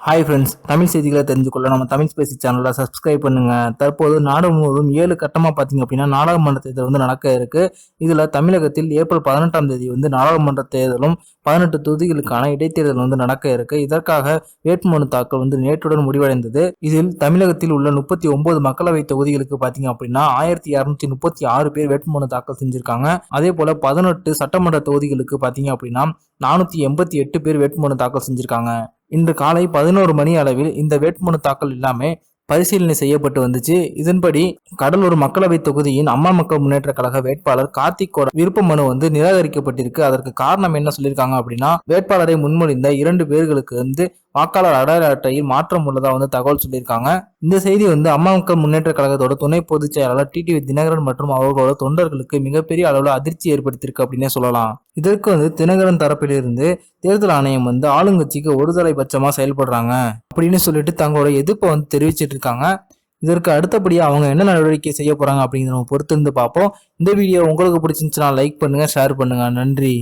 Hi friends Tamil செய்திகளை தெரிஞ்சுக்கொள்ள நம்ம Tamil Spacey சேனலை சப்ஸ்கிரைப் பண்ணுங்க. தற்போது நாடு முழுவதும் ஏழு கட்டமாக பார்த்தீங்க அப்படின்னா நாடாளுமன்ற தேர்தல் வந்து நடக்க இருக்கு. இதில் தமிழகத்தில் ஏப்ரல் பதினெட்டாம் தேதி வந்து நாடாளுமன்ற தேர்தலும் பதினெட்டு தொகுதிகளுக்கான இடைத்தேர்தல் வந்து நடக்க இருக்கு. இதற்காக வேட்புமனு தாக்கல் வந்து நேற்றுடன் முடிவடைந்தது. இதில் தமிழகத்தில் உள்ள முப்பத்தி ஒன்பது மக்களவை தொகுதிகளுக்கு பார்த்தீங்க அப்படின்னா ஆயிரத்தி இரநூத்தி முப்பத்தி ஆறு பேர் வேட்புமனு தாக்கல் செஞ்சிருக்காங்க. அதே போல பதினெட்டு சட்டமன்ற தொகுதிகளுக்கு பார்த்தீங்க அப்படின்னா நானூற்றி எண்பத்தி எட்டு பேர் வேட்புமனு தாக்கல் செஞ்சிருக்காங்க. இன்று காலை பதினோரு மணி அளவில் இந்த வேட்புமனு தாக்கல் எல்லாமே பரிசீலனை செய்யப்பட்டு வந்துச்சு. இதன்படி கடலூர் மக்களவை தொகுதியின் அம்மா மக்கள் முன்னேற்ற கழக வேட்பாளர் கார்த்திக்கோட விருப்ப மனு வந்து நிராகரிக்கப்பட்டிருக்கு. அதற்கு காரணம் என்ன சொல்லியிருக்காங்க அப்படின்னா வேட்பாளரை முன்மொழிந்த இரண்டு பேர்களுக்கு வந்து வாக்காளர் அடையாள அட்டையில் மாற்றம் உள்ளதா வந்து தகவல் சொல்லியிருக்காங்க. இந்த செய்தி வந்து அம்மா மக்கள் முன்னேற்ற கழகத்தோட துணை பொதுச் செயலாளர் டிடிவி தினகரன் மற்றும் அவர்களோட தொண்டர்களுக்கு மிகப்பெரிய அளவில் அதிர்ச்சி ஏற்படுத்தியிருக்கு அப்படின்னே சொல்லலாம். இதற்கு வந்து தினகரன் தரப்பிலிருந்து தேர்தல் ஆணையம் வந்து ஆளுங்கட்சிக்கு ஒருதலை பட்சமாக செயல்படுறாங்க. அப்படின்னு சொல்லிட்டு தங்களோட எதிர்ப்பை வந்து தெரிவிச்சிட்டு இருக்காங்க. இதற்கு அடுத்தபடியாக அவங்க என்ன நடவடிக்கை செய்ய போகிறாங்க அப்படிங்கிறத நம்ம பொறுத்திருந்து பார்ப்போம். இந்த வீடியோ உங்களுக்கு பிடிச்சிருந்துச்சுன்னா லைக் பண்ணுங்கள் ஷேர் பண்ணுங்கள் நன்றி.